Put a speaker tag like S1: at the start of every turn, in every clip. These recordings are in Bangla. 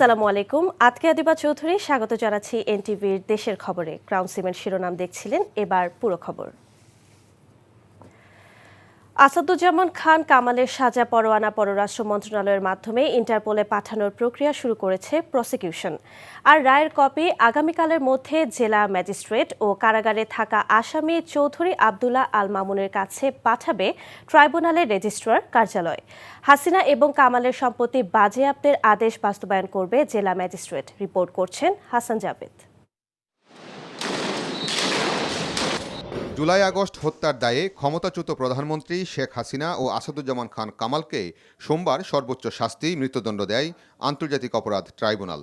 S1: আসসালামু আলাইকুম আজকে আদিবা চৌধুরী স্বাগত জানাচ্ছি এনটিভির দেশের খবরে ক্রাউন সিমেন্ট শিরোনাম দেখছিলেন এবার পুরো খবর আসাদুজ্জামান খান কামালের সাজা পরোয়ানা পররাষ্ট্র মন্ত্রণালয়ের মাধ্যমে ইন্টারপোলে পাঠানোর প্রক্রিয়া শুরু করেছে প্রসিকিউশন আর রায়ের কপি আগামীকালের মধ্যে জেলা ম্যাজিস্ট্রেট ও কারাগারে থাকা আসামি চৌধুরী আবদুল্লাহ আল মামুনের কাছে পাঠাবে ট্রাইব্যুনালের রেজিস্ট্রার কার্যালয় হাসিনা এবং কামালের সম্পত্তি বাজেয়াপ্তের আদেশ বাস্তবায়ন করবে জেলা ম্যাজিস্ট্রেট রিপোর্ট করছেন হাসান জাভেদ
S2: জুলাই আগস্ট হত্যার দায়ে ক্ষমতাচ্যুত প্রধানমন্ত্রী শেখ হাসিনা ও আসাদুজ্জামান খান কামালকে সোমবার সর্বোচ্চ শাস্তি মৃত্যুদণ্ড দেয় আন্তর্জাতিক অপরাধ ট্রাইব্যুনাল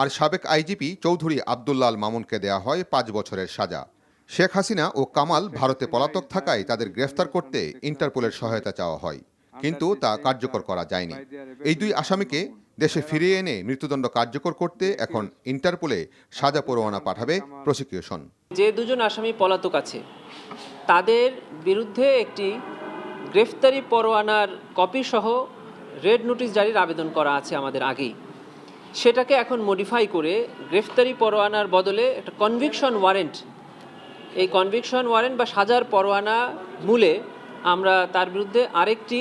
S2: আর সাবেক আইজিপি চৌধুরী আবদুল্লাল মামুনকে দেয়া হয় পাঁচ বছরের সাজা শেখ হাসিনা ও কামাল ভারতে পলাতক থাকায় তাদের গ্রেফতার করতে ইন্টারপোলের সহায়তা চাওয়া হয় কিন্তু তা কার্যকর করা যায়নি এই দুই আসামিকে দেশে ফিরিয়ে এনে মৃত্যুদণ্ড কার্যকর করতে এখন ইন্টারপোলে সাজা পরোয়ানা পাঠাবে প্রসিকিউশন
S3: যে দুজন আসামি পলাতক আছে তাদের বিরুদ্ধে একটি গ্রেফতারি পরোয়ানার কপি সহ রেড নোটিশ জারির আবেদন করা আছে আমাদের আগেই সেটাকে এখন মডিফাই করে গ্রেফতারি পরোয়ানার বদলে একটা কনভিকশন ওয়ারেন্ট এই কনভিকশন ওয়ারেন্ট বা সাজার পরোয়ানা মূলে আমরা তার বিরুদ্ধে আরেকটি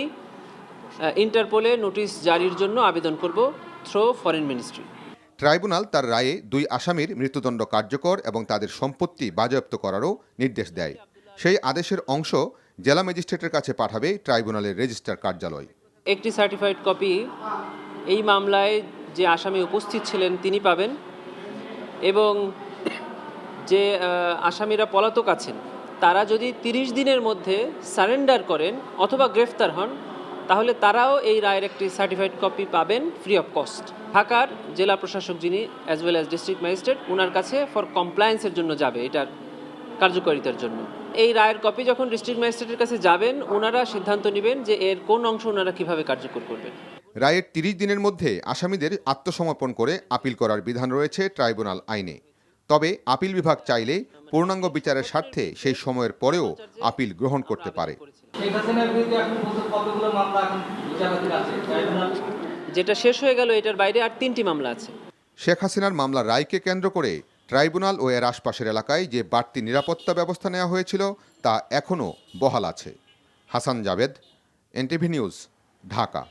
S3: ইন্টারপোলে নোটিশ জারির জন্য আবেদন করব থ্রো ফরেন মিনিস্ট্রি
S2: ট্রাইব্যুনাল তার রায়ে দুই আসামির মৃত্যুদণ্ড কার্যকর এবং তাদের সম্পত্তি বাজেয়াপ্ত করারও নির্দেশ দেয় সেই আদেশের অংশ জেলা ম্যাজিস্ট্রেটের কাছে পাঠাবে ট্রাইব্যুনালের রেজিস্ট্রার কার্যালয়
S3: একটি সার্টিফাইড কপি এই মামলায় যে আসামি উপস্থিত ছিলেন তিনি পাবেন এবং যে আসামিরা পলাতক আছেন তারা যদি তিরিশ দিনের মধ্যে সারেন্ডার করেন অথবা গ্রেফতার হন তাহলে তারাও এই রায়ের একটি সার্টিফাইড কপি পাবেন ফ্রি অফ কস্ট ঢাকার জেলা প্রশাসক যিনি as well as district magistrate ওনার কাছে ফর কমপ্লায়েন্সের জন্য যাবে এটার কার্যকারিতার জন্য এই রায়ের কপি যখন ডিস্ট্রিক্ট ম্যাজিস্ট্রেটের কাছে যাবেন ওনারা সিদ্ধান্ত নেবেন যে এর কোন অংশ ওনারা কিভাবে কার্যকর করবেন
S2: রায়ের তিরিশ দিনের মধ্যে আসামিদের আত্মসমর্পণ করে আপিল করার বিধান রয়েছে ট্রাইব্যুনাল আইনে তবে আপিল বিভাগ চাইলে পূর্ণাঙ্গ বিচারের স্বার্থে সেই সময়ের পরেও আপিল গ্রহণ করতে পারে
S4: শেখ হাসিনার বিরুদ্ধে এখন পর্যন্ত কতগুলো মামলা এখন বিচারাধীন আছে
S3: যেটা শেষ হয়ে গেল এটার বাইরে আর তিনটি মামলা আছে
S2: শেখ হাসিনার মামলা রায়কে কেন্দ্র করে ট্রাইব্যুনাল ও এর আশপাশের এলাকায় যে বাড়তি নিরাপত্তা ব্যবস্থা নেওয়া হয়েছিল তা এখনও বহাল আছে হাসান জাভেদ এনটিভি নিউজ ঢাকা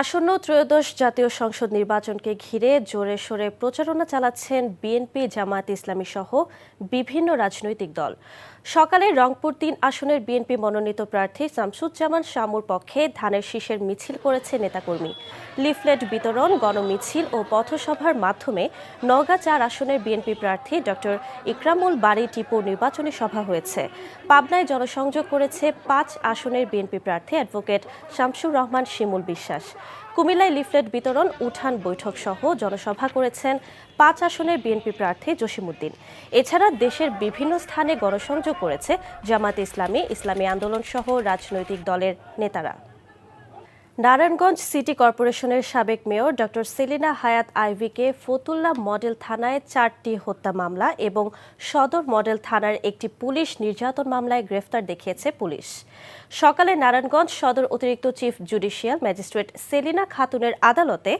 S1: আসন্ন ত্রয়োদশ জাতীয় সংসদ নির্বাচনকে ঘিরে জোরে সোরে প্রচারণা চালাচ্ছেন বিএনপি জামায়াত ইসলামী সহ বিভিন্ন রাজনৈতিক দল সকালে রংপুর তিন আসনের বিএনপি মনোনীত প্রার্থী শামসুজ্জামান শামুর পক্ষে ধানের শীষের মিছিল করেছে নেতাকর্মী লিফলেট বিতরণ গণমিছিল ও পথসভার মাধ্যমে নওগাঁ চার আসনের বিএনপি প্রার্থী ড ইকরামুল বাড়ি টিপু নির্বাচনী সভা হয়েছে পাবনায় জনসংযোগ করেছে পাঁচ আসনের বিএনপি প্রার্থী অ্যাডভোকেট শামসুর রহমান শিমুল বিশ্বাস কুমিল্লায় লিফলেট বিতরণ উঠান বৈঠক সহ জনসভা করেছেন পাঁচ আসনের বিএনপি প্রার্থী জসিমুদ্দিন এছাড়া দেশের বিভিন্ন স্থানে গণসংযোগ করেছে জামাতে ইসলামী ইসলামী আন্দোলন সহ রাজনৈতিক দলের নেতারা নারায়ণগঞ্জ সিটি কর্পোরেশনের সাবেক মেয়র ডক্টর সেলিনা হায়াত আইভিকে ফতুল্লা মডেল থানায় চারটি হত্যা মামলা এবং সদর মডেল থানার একটি পুলিশ নির্যাতন মামলায় গ্রেফতার দেখিয়েছে পুলিশ সকালে নারায়ণগঞ্জ সদর অতিরিক্ত চিফ জুডিশিয়াল ম্যাজিস্ট্রেট সেলিনা খাতুনের আদালতে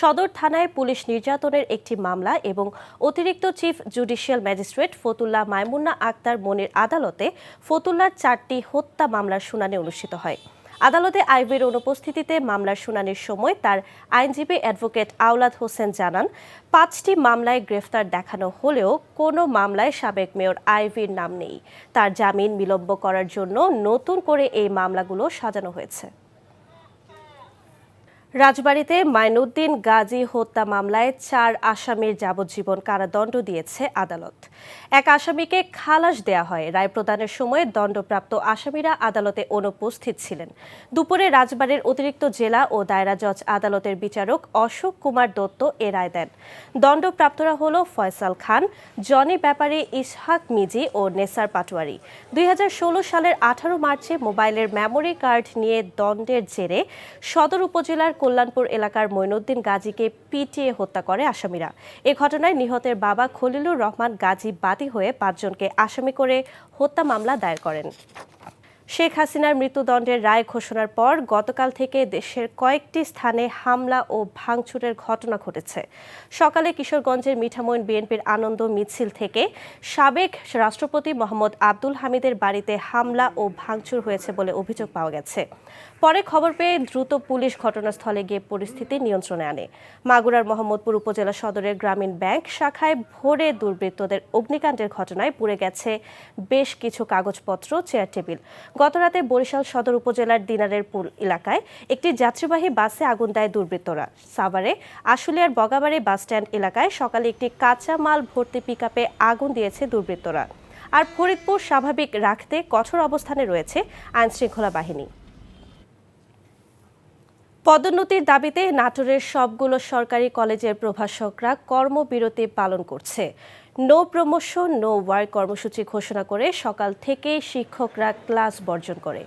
S1: সদর থানায় পুলিশ নির্যাতনের একটি মামলা এবং অতিরিক্ত chief judicial magistrate Fatullah Maimunna Akhtar Monir আদালতে ফতুল্লার চারটি হত্যা মামলার শুনানি অনুষ্ঠিত হয় আদালতে আইবির অনুপস্থিতিতে মামলার শুনানির সময় তার আইনজীবী অ্যাডভোকেট আওলাদ হোসেন জানান পাঁচটি মামলায় গ্রেফতার দেখানো হলেও কোনো মামলায় সাবেক মেয়র আইভির নাম নেই তার জামিন বিলম্ব করার জন্য নতুন করে এই মামলাগুলো সাজানো হয়েছে রাজবাড়িতে মাইনুদ্দিন গাজী হত্যা মামলায় চার আসামির যাবজ্জীবন কারাদণ্ড দিয়েছে আদালত এক আসামিকে খালাস দেয়া হয় রায় প্রদানের সময় দণ্ডপ্রাপ্ত আসামিরা আদালতে অনুপস্থিত ছিলেন দুপুরে রাজবাড়ির অতিরিক্ত জেলা ও দায়রা জজ আদালতের বিচারক অশোক কুমার দত্ত এ রায় দেন দণ্ডপ্রাপ্তরা হল ফয়সাল খান জনি ব্যাপারী ইসহাক মিজি ও নেসার পাটোয়ারি দুই সালের আঠারো মার্চে মোবাইলের মেমোরি কার্ড নিয়ে দণ্ডের জেরে সদর উপজেলার কল্যাণপুর এলাকার মৈনুদ্দিন গাজীকে পিটিয়ে হত্যা করে আসামিরা এ ঘটনায় নিহতের বাবা খলিলুর রহমান গাজী বাদী হয়ে পাঁচজনকে আসামি করে হত্যা মামলা দায়ের করেন শেখ হাসিনার মৃত্যুদণ্ডের রায় ঘোষণার পর গতকাল থেকে দেশের কয়েকটি স্থানে হামলা ও ভাঙচুরের ঘটনা ঘটেছে সকালে কিশোরগঞ্জের মিঠামইন বিএনপির আনন্দ মিছিল থেকে সাবেক রাষ্ট্রপতি মোহাম্মদ আব্দুল হামিদের বাড়িতে হামলা ও ভাঙচুর হয়েছে বলে অভিযোগ পাওয়া গেছে পরে খবর পেয়ে দ্রুত পুলিশ ঘটনাস্থলে গিয়ে পরিস্থিতি নিয়ন্ত্রণে আনে মাগুরার মোহাম্মদপুর উপজেলা সদরের গ্রামীণ ব্যাংক শাখায় ভোরে দুর্বৃত্তদের অগ্নিকাণ্ডের ঘটনায় পুড়ে গেছে বেশ কিছু কাগজপত্র চেয়ার টেবিল গতরাতে বরিশাল সদর উপজেলার দিনারের পুল এলাকায় একটি যাত্রীবাহী বাসে আগুন দেয় দুর্বৃত্তরা সাভারে আশুলিয়ার বগাবাড়ি বাসস্ট্যান্ড এলাকায় সকালে একটি কাঁচা মাল ভর্তি পিকআপে আগুন দিয়েছে দুর্বৃত্তরা আর ফরিদপুর স্বাভাবিক রাখতে কঠোর অবস্থানে রয়েছে আইনশৃঙ্খলা বাহিনী পদোন্নতির দাবিতে নাটোরের সবগুলো সরকারি কলেজের প্রভাষকরা কর্মবিরতি পালন করছে নো প্রমোশন নো ওয়ার্ক কর্মসূচি ঘোষণা করে সকাল থেকে শিক্ষকরা ক্লাস বর্জন করে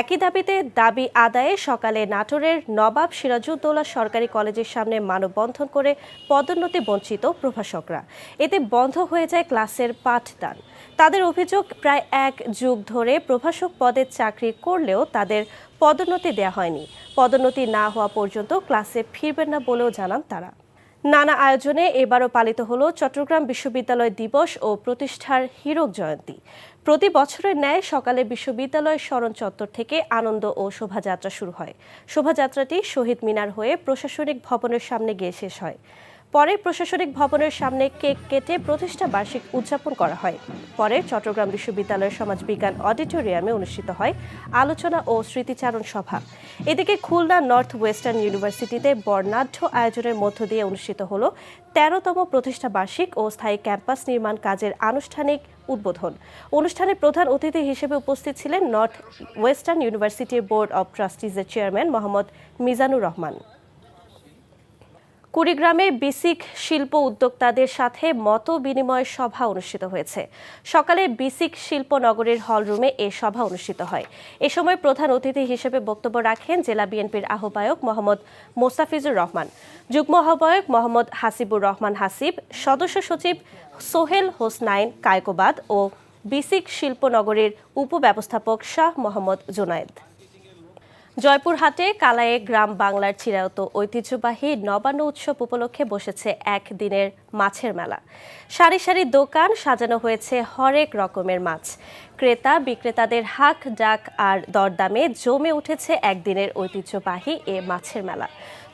S1: একই দাবিতে দাবি আদায়ে সকালে নাটোরের নবাব সিরাজুদ্দৌলা সরকারি কলেজের সামনে মানববন্ধন করে পদোন্নতি বঞ্চিত প্রভাষকরা এতে বন্ধ হয়ে যায় ক্লাসের পাঠদান তাদের অভিযোগ প্রায় এক যুগ ধরে প্রভাষক পদে চাকরি করলেও তাদের পদোন্নতি দেওয়া হয়নি পদোন্নতি না হওয়া পর্যন্ত ক্লাসে ফিরবেন না বলেও জানান তারা নানা আয়োজনে এবারও পালিত হল চট্টগ্রাম বিশ্ববিদ্যালয় দিবস ও প্রতিষ্ঠার হীরক জয়ন্তী প্রতি বছরের ন্যায় সকালে বিশ্ববিদ্যালয় স্মরণ চত্বর থেকে আনন্দ ও শোভাযাত্রা শুরু হয় শোভাযাত্রাটি শহীদ মিনার হয়ে প্রশাসনিক ভবনের সামনে গিয়ে শেষ হয় পরে প্রশাসনিক ভবনের সামনে কেক কেটে প্রতিষ্ঠা বার্ষিক উদযাপন করা হয় পরে চট্টগ্রাম বিশ্ববিদ্যালয়ের সমাজবিজ্ঞান অডিটোরিয়ামে অনুষ্ঠিত হয় আলোচনা ও স্মৃতিচারণ সভা এদিকে খুলনা নর্থ ওয়েস্টার্ন ইউনিভার্সিটিতে বর্ণাঢ্য আয়োজনের মধ্য দিয়ে অনুষ্ঠিত হল তেরোতম প্রতিষ্ঠা বার্ষিক ও স্থায়ী ক্যাম্পাস নির্মাণ কাজের আনুষ্ঠানিক উদ্বোধন অনুষ্ঠানে প্রধান অতিথি হিসেবে উপস্থিত ছিলেন নর্থ ওয়েস্টার্ন ইউনিভার্সিটির বোর্ড অব ট্রাস্টিজের চেয়ারম্যান মোহাম্মদ মিজানুর রহমান কুড়িগ্রামে বিসিক শিল্প উদ্যোক্তাদের সাথে মত বিনিময় সভা অনুষ্ঠিত হয়েছে সকালে বিসিক শিল্প নগরের হলরুমে এ সভা অনুষ্ঠিত হয় এ সময় প্রধান অতিথি হিসেবে বক্তব্য রাখেন জেলা বিএনপির আহ্বায়ক মোহাম্মদ মোস্তাফিজুর রহমান যুগ্ম আহ্বায়ক মোহাম্মদ হাসিবুর রহমান হাসিব সদস্য সচিব সোহেল হোসনাইন কায়কোবাদ ও বিসিক শিল্প নগরের উপব্যবস্থাপক শাহ মোহাম্মদ জোনায়েদ জয়পুরহাটে কালায়ে গ্রাম বাংলার চিরায়ত ঐতিহ্যবাহী নবান্ন উৎসব উপলক্ষে বসেছে একদিনের মাছের মেলা সারি সারি দোকান সাজানো হয়েছে হরেক রকমের মাছ ক্রেতা বিক্রেতাদের হাক ডাক আর দরদামে জমে উঠেছে একদিনের ঐতিহ্যবাহী এ মাছের মেলা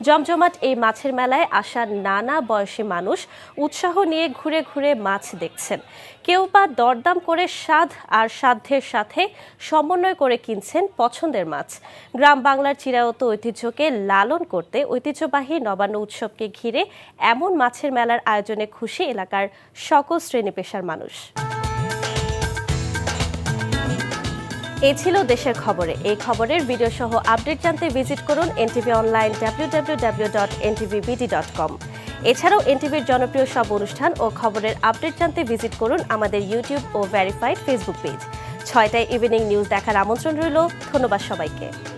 S1: জমজমাট এই মাছের মেলায় আসা নানা বয়সী মানুষ উৎসাহ নিয়ে ঘুরে ঘুরে মাছ দেখছেন কেউ বা দরদাম করে স্বাদ আর সাধ্যের সাথে সমন্বয় করে কিনছেন পছন্দের মাছ গ্রাম বাংলার চিরায়ত ঐতিহ্যকে লালন করতে ঐতিহ্যবাহী নবান্ন উৎসবকে ঘিরে এমন মাছের মেলার আয়োজন আয়োজনে খুশি এলাকার সকল শ্রেণী পেশার মানুষ এ ছিল দেশের খবরে এই খবরের ভিডিও সহ আপডেট জানতে ভিজিট করুন এনটিভি অনলাইন ডাব্লিউ এছাড়াও এনটিভির জনপ্রিয় সব অনুষ্ঠান ও খবরের আপডেট জানতে ভিজিট করুন আমাদের ইউটিউব ও ভ্যারিফাইড ফেসবুক পেজ ছয়টায় ইভিনিং নিউজ দেখার আমন্ত্রণ রইল ধন্যবাদ সবাইকে